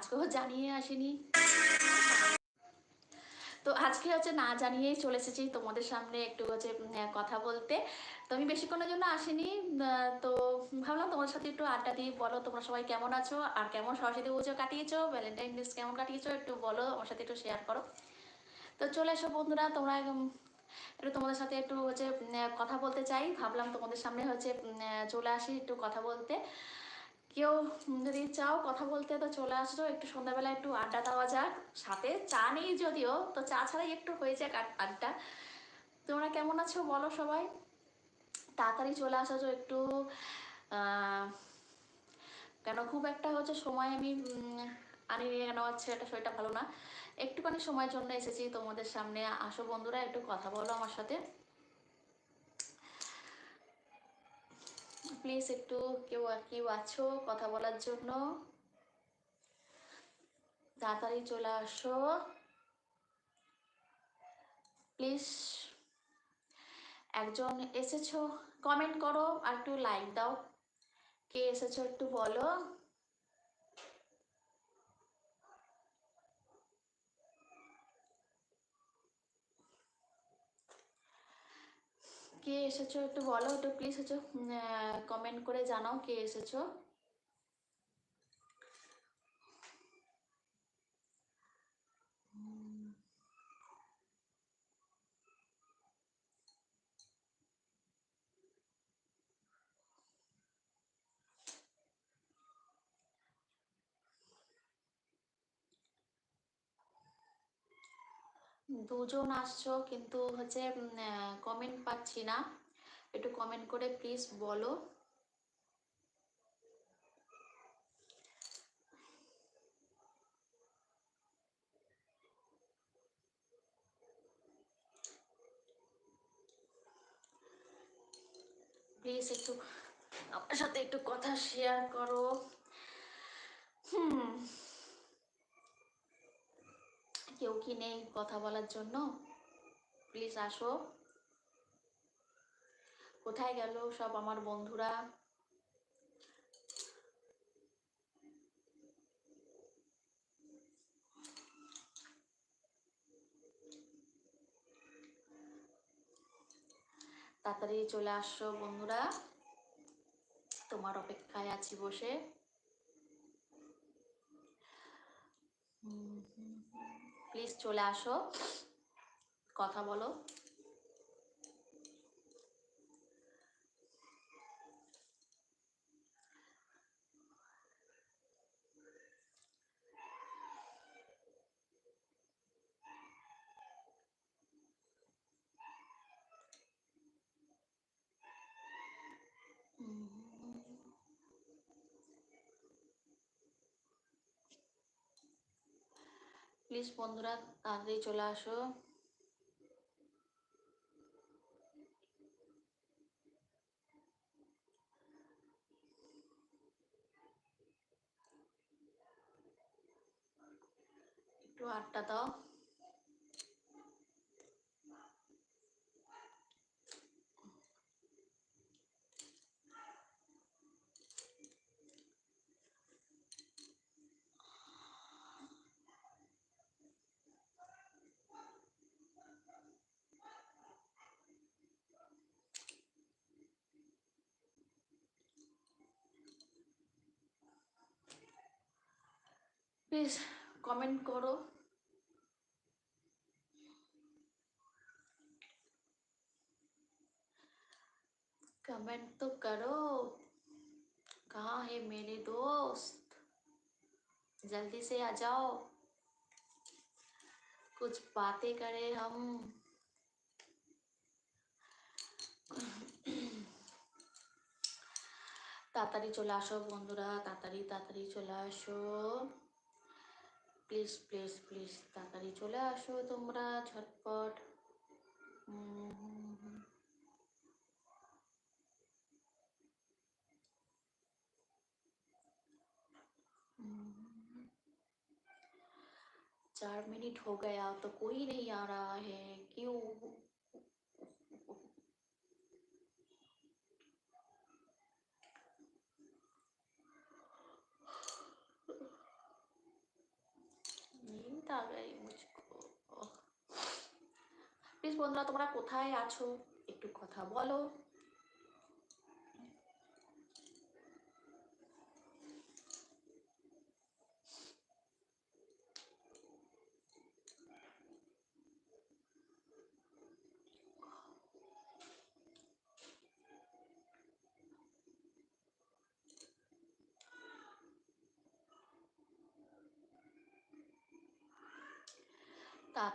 আজকেও জানিয়ে আসিনি। তো আজকে হচ্ছে না জানিয়েই চলে এসেছি তোমাদের সামনে একটু হচ্ছে কথা বলতে। তো আমি বেশিক্ষণের জন্য আসিনি তো ভাবলাম তোমার সাথে একটু আড্ডা দিয়ে বলো, তোমরা সবাই কেমন আছো আর কেমন সরস্বতী পুজো কাটিয়েছো? ভ্যালেন্টাইন ডেস কেমন কাটিয়েছো? একটু বলো, আমার সাথে একটু শেয়ার করো। তো চলে এসো বন্ধুরা, তোমরা একটু তোমাদের সাথে একটু হচ্ছে কথা বলতে চাই। ভাবলাম তোমাদের সামনে হচ্ছে চলে আসি একটু কথা বলতে। কেউ যদি চাও, কথা বলতে তো চলে আসো একটু সন্ধ্যাবেলা একটু আড্ডা দেওয়া যাক সাথে। চা নেই যদিও, তো চা ছাড়াই একটু হয়ে যাক আড্ডা। তোমরা কেমন আছো বলো সবাই? তাড়াতাড়ি চলে আসো একটু। কেন খুব একটা হচ্ছে সময় আমি আনি কেন হচ্ছে এটা শরীরটা ভালো না। একটুখানি সময়ের জন্য এসেছি তোমাদের সামনে। আসো বন্ধুরা, একটু কথা বলো আমার সাথে। প্লিজ একটু কেউ আর কেউ আছো কথা বলার জন্য? তাড়াতাড়ি চলে আসো। প্লিজ, একজন এসেছ? কমেন্ট করো আর একটু লাইক দাও। কে এসেছ একটু বলো। কে এসেছ একটু বলো একটু প্লিজ হচ্ছে কমেন্ট করে জানাও কে এসেছ। দুজন আসছো, কিন্তু হচ্ছে কমেন্ট পাচ্ছি না। একটু কমেন্ট করে প্লিজ বলো। প্লিজ একটু আমার সাথে একটু কথা শেয়ার করো। হুম। কেউ কি নেই কথা বলার জন্য? প্লিজ আসো। কোথায় গেল সব আমার বন্ধুরা? তাড়াতাড়ি চলে আসো বন্ধুরা। তোমার অপেক্ষায় আছি বসে। প্লিজ চলে আসো। কথা বলো। প্লিজ বন্ধুরা তাড়াতাড়ি চলে আসো। একটু আটটা দাও। প্লিজ কমেন্ট করো कमेंट तो करो कहाँ है मेरे दोस्त जल्दी से आ जाओ कुछ बातें करें हम তাড়াতাড়ি চলে আসো বন্ধুরা তাড়াতাড়ি তাড়াতাড়ি চলে আসো প্লিজ প্লিজ প্লিজ তাড়াতাড়ি চলে আসো তোমরা ঝটপট হুম, হুম, হুম। हम्म, चार मिनट हो गया तो कोई नहीं आ रहा है क्यों তাহলেই প্লিজ বন্ধুরা তোমরা কোথায় আছো? একটু কথা বলো।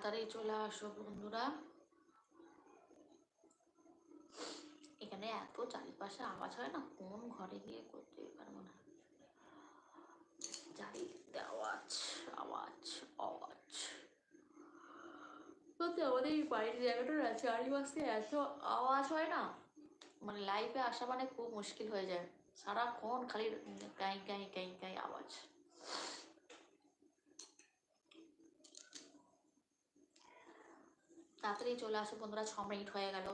তাড়াতাড়ি চলে আসো বন্ধুরা। এখানে এত চারিপাশে আওয়াজ হয় না কোন ঘরে গিয়ে করতে পারব না। চারিদিকে আওয়াজ আওয়াজ আওয়াজ। সত্যি আমাদের এই বাড়ির জায়গাটা না চারিপাশে এত আওয়াজ হয় না। মানে লাইফে আসা মানে খুব মুশকিল হয়ে যায়। সারাক্ষণ খালি গাই গাই গাই গাই আওয়াজ। তাড়াতাড়ি চলে আসো, বন্ধুরা, ছ মিনিট হয়ে গেল।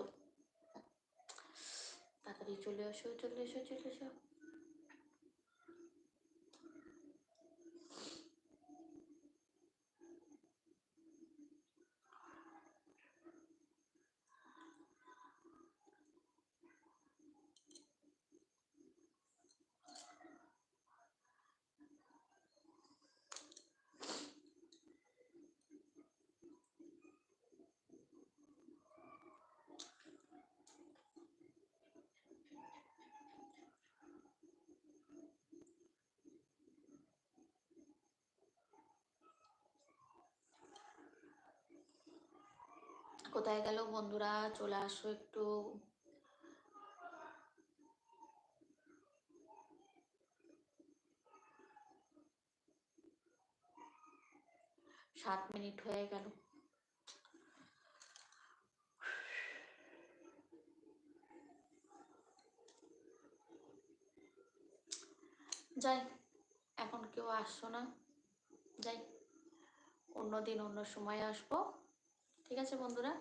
তাড়াতাড়ি চলে আসো, চলে এসো চলে এসো কোথায় গেল বন্ধুরা? চলে আসো একটু। সাত মিনিট হয়ে গেল। যাই, এখন কেউ আসছো না। যাই, অন্য দিন অন্য সময় আসব। ঠিক আছে বন্ধুরা?